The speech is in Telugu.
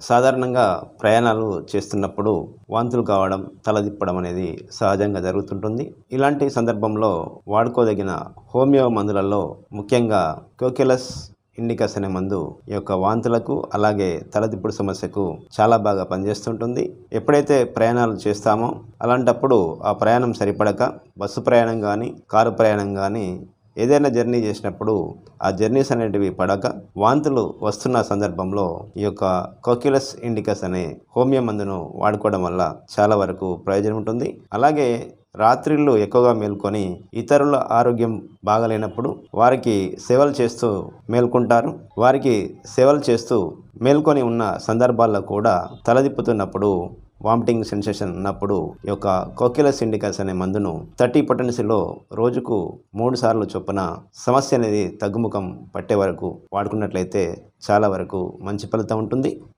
సాధారణంగా ప్రయాణాలు చేస్తున్నప్పుడు వాంతులు కావడం తలదిప్పడం అనేది సహజంగా జరుగుతుంటుంది. ఇలాంటి సందర్భంలో వాడుకోదగిన హోమియో మందులలో ముఖ్యంగా కోకెలస్ ఇండికస్ అనే మందు ఈ యొక్క వాంతులకు అలాగే తలదిప్పుడు సమస్యకు చాలా బాగా పనిచేస్తుంటుంది. ఎప్పుడైతే ప్రయాణాలు చేస్తామో అలాంటప్పుడు ఆ ప్రయాణం సరిపడక బస్సు ప్రయాణం కానీ కారు ప్రయాణం కానీ ఏదైనా జర్నీ చేసినప్పుడు ఆ జర్నీస్ అనేటివి పడక వాంతులు వస్తున్న సందర్భంలో ఈ యొక్క కోక్యులస్ ఇండికస్ అనే హోమియో మందును వాడుకోవడం వల్ల చాలా వరకు ప్రయోజనం ఉంటుంది. అలాగే రాత్రిళ్ళు ఎక్కువగా మేల్కొని ఇతరుల ఆరోగ్యం బాగలేనప్పుడు వారికి సేవలు చేస్తూ మేల్కొంటారు. వారికి సేవలు చేస్తూ మేల్కొని ఉన్న సందర్భాల్లో కూడా తలదిప్పుతున్నప్పుడు వామిటింగ్ సెన్సేషన్ ఉన్నప్పుడు ఈ యొక్క కోకిలస్ ఇండికస్ అనే మందును థర్టీ పొటెన్సీలో రోజుకు మూడు సార్లు చొప్పున సమస్య అనేది తగ్గుముఖం పట్టే వరకు వాడుకున్నట్లయితే చాలా వరకు మంచి ఫలితం ఉంటుంది.